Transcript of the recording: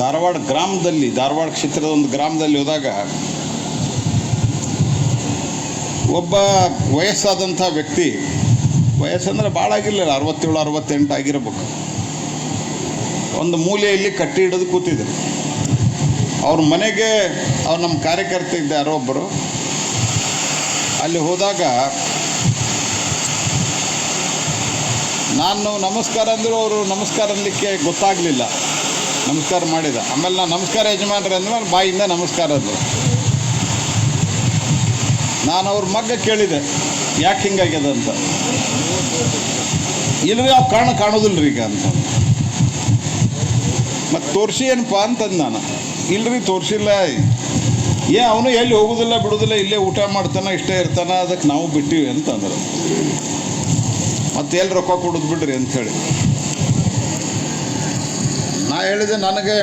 ಧಾರವಾಡ ಗ್ರಾಮದಲ್ಲಿ, ಧಾರವಾಡ ಕ್ಷೇತ್ರದ ಒಂದು ಗ್ರಾಮದಲ್ಲಿ ಹೋದಾಗ ಒಬ್ಬ ವಯಸ್ಸಾದಂಥ ವ್ಯಕ್ತಿ, ವಯಸ್ಸಂದ್ರೆ ಭಾಳ ಆಗಿರಲಿಲ್ಲ, ಅರವತ್ತೇಳು, ಅರವತ್ತೆಂಟು ಆಗಿರಬೇಕು. ಒಂದು ಮೂಲೆಯಲ್ಲಿ ಕಟ್ಟಿ ಹಿಡಿದು ಕೂತಿದ್ರು ಅವ್ರ ಮನೆಗೆ ಅವ್ರು ನಮ್ಮ ಕಾರ್ಯಕರ್ತ ಇದ್ದ ಯಾರೋ ಒಬ್ಬರು, ಅಲ್ಲಿ ಹೋದಾಗ ನಾನು ನಮಸ್ಕಾರ ಅಂದರು ಅವರು ನಮಸ್ಕಾರ ಅನ್ನಲಿಕ್ಕೆ ಗೊತ್ತಾಗಲಿಲ್ಲ. ನಮಸ್ಕಾರ ಮಾಡಿದ. ಆಮೇಲೆ ನಾನು ನಮಸ್ಕಾರ ಯಜಮಾನ್ರೆ ಅಂದ್ರೆ ಬಾಯಿಂದ ನಮಸ್ಕಾರ ಅದು. ನಾನು ಅವ್ರ ಮಗ್ಗ ಕೇಳಿದೆ, ಯಾಕೆ ಹಿಂಗಾಗ್ಯದ ಅಂತ. ಇಲ್ರಿ ಆ ಕಾರಣ ಕಾಣೋದಿಲ್ಲ ರೀ ಈಗ ಅಂತ. ಮತ್ತು ತೋರಿಸಿ ಏನಪ್ಪ ಅಂತಂದು ನಾನು. ಇಲ್ರಿ ತೋರಿಸಿಲ್ಲ. ಏ, ಅವನು ಎಲ್ಲಿ ಹೋಗೋದಿಲ್ಲ, ಬಿಡೋದಿಲ್ಲ, ಇಲ್ಲೇ ಊಟ ಮಾಡ್ತಾನೆ, ಇಷ್ಟೇ ಇರ್ತಾನ ಅದಕ್ಕೆ ನಾವು ಬಿಟ್ಟಿವಿ ಅಂತಂದ್ರೆ. ಮತ್ತೆ ಎಲ್ಲಿ ರೊಕ್ಕ ಕೊಡೋದು ಬಿಡ್ರಿ ಅಂಥೇಳಿ ನಾ ಹೇಳಿದೆ ನನಗೆ